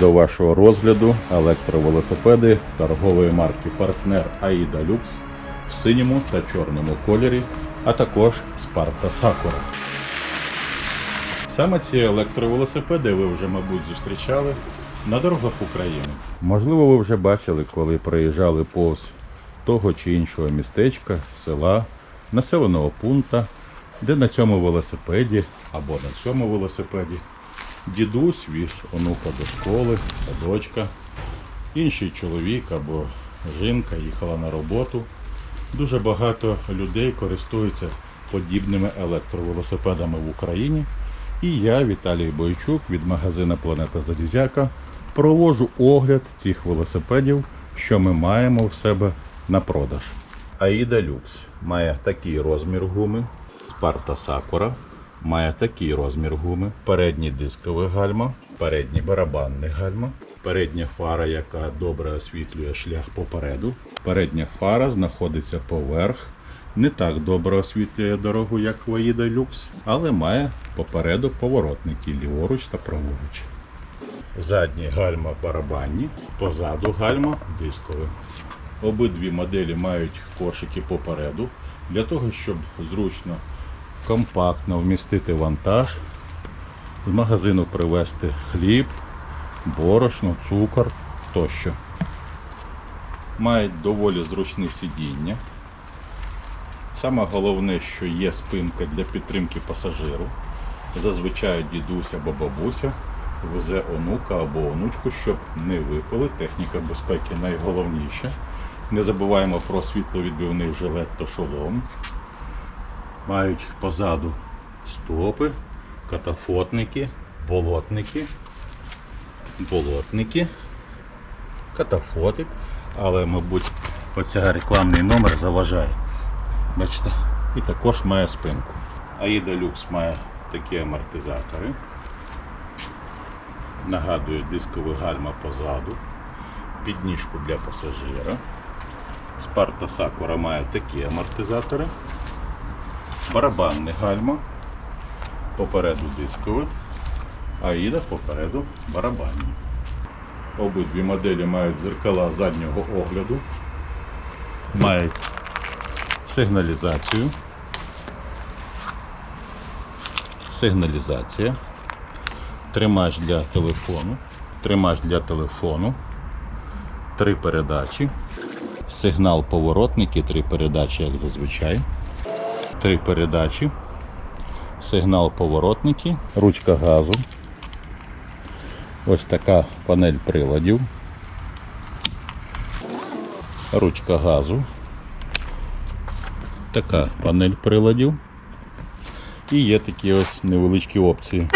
До вашого розгляду електровелосипеди торгової марки Партнер Аїда Люкс в синьому та чорному кольорі, а також Спарта Сакура. Саме ці електровелосипеди ви вже, мабуть, зустрічали на дорогах України. Можливо, ви вже бачили, коли проїжджали повз того чи іншого містечка, села, населеного пункта, де на цьому велосипеді або на цьому велосипеді дідусь віз онука до школи, садочка, інший чоловік або жінка їхала на роботу. Дуже багато людей користуються подібними електровелосипедами в Україні. І я, Віталій Бойчук від магазину Планета Залізяка, проводжу огляд цих велосипедів, що ми маємо в себе на продаж. Аїда Люкс має такий розмір гуми, Спарта Сакура має такий розмір гуми, передній дисковий гальма, передній барабанний гальма, передня фара, яка добре освітлює шлях попереду. Передня фара знаходиться поверх не так добре освітлює дорогу, як в Аїда Люкс, але має попереду поворотники ліворуч та праворуч. Задні гальма барабанні, позаду гальма дискові. Обидві моделі мають кошики попереду для того, щоб зручно, компактно вмістити вантаж, з магазину привезти хліб, борошно, цукор тощо. Мають доволі зручне сидіння. Саме головне, що є спинка для підтримки пасажиру. Зазвичай дідусь або бабуся везе онука або онучку, щоб не випали. Техніка безпеки найголовніше. Не забуваємо про світловідбивний жилет та шолом. Мають позаду стопи, катафотники, болотники, болотники, катафотик, але, мабуть, оця рекламний номер заважає. Бачите? І також має спинку. Аїда Люкс має такі амортизатори. Нагадую, дисковий гальма позаду, підніжку для пасажира. Спарта Сакура має такі амортизатори. Барабанне гальма. Попереду дискове. Аїда попереду барабанні. Обидві моделі мають зеркала заднього огляду. Мають сигналізацію. Сигналізація. Тримач для телефону. Тримач для телефону. Три передачі. Сигнал поворотники, три передачі, як зазвичай. Три передачі. Сигнал поворотники, ручка газу. Ось така панель приладів. Ручка газу така панель приладів. І є такі ось невеличкі опції.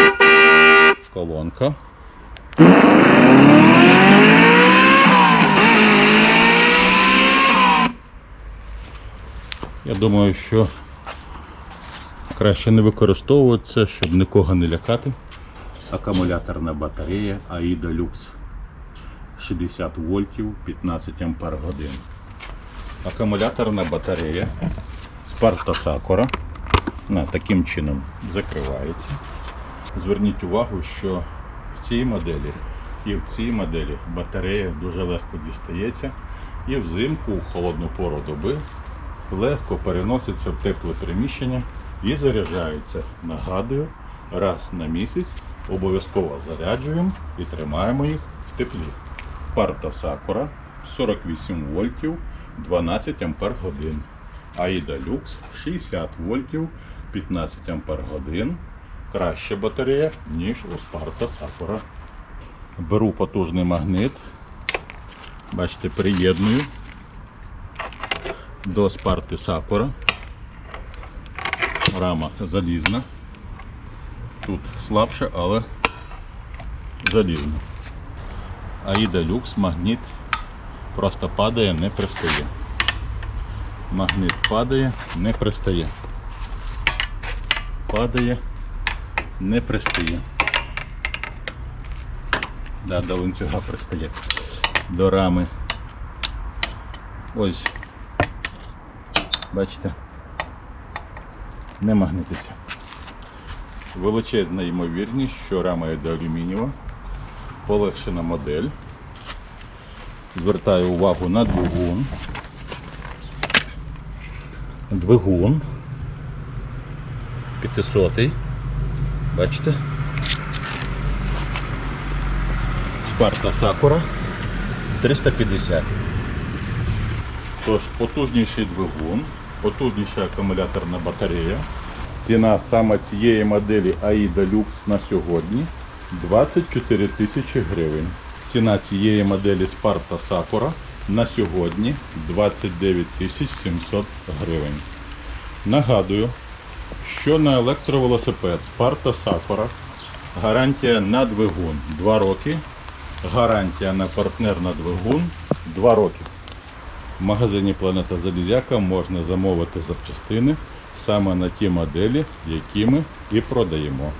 Колонка. Я думаю, що краще не використовувати це, щоб нікого не лякати. Акумуляторна батарея AIDA Lux 60 вольтів 15 ампер годин. Акумуляторна батарея Спарта на, таким чином закривається. Зверніть увагу, що в цій моделі і в цій моделі батарея дуже легко дістається і взимку у холодну пору доби легко переноситься в тепле приміщення і заряджається. Нагадую, раз на місяць обов'язково заряджуємо і тримаємо їх в теплі. Спарта Сакура 48 вольтів 12 ампер годин. Аїда Люкс 60 вольтів 15 ампер годин. Краща батарея, ніж у Спарта Сакура. Беру потужний магнит. Бачите, приєдную до Спарти Сакура. Рама залізна. Тут слабше, але залізна. Аїда Люкс магніт просто падає, не пристає. Магнит падає, не пристає. Падає, не пристає. Да, до ланцюга пристає. До рами. Ось. Бачите? Не магнититься. Величезна ймовірність, що рама йде алюмінієва. полегшена модель. Звертаю увагу на двигун. Двигун. 500. Бачите? Спарта Сакура 350. Тож потужніший двигун, потужніша акумуляторна батарея. Ціна саме цієї моделі AIDA Lux на сьогодні 24 тисячі гривень. Ціна цієї моделі Sparta Sakura на сьогодні 29 тисяч 700 гривень. Нагадую, що на електровелосипед Sparta Sakura гарантія на двигун 2 роки, гарантія на партнер на двигун 2 роки. В магазині Планета Залізяка можна замовити запчастини саме на ті моделі, які ми і продаємо.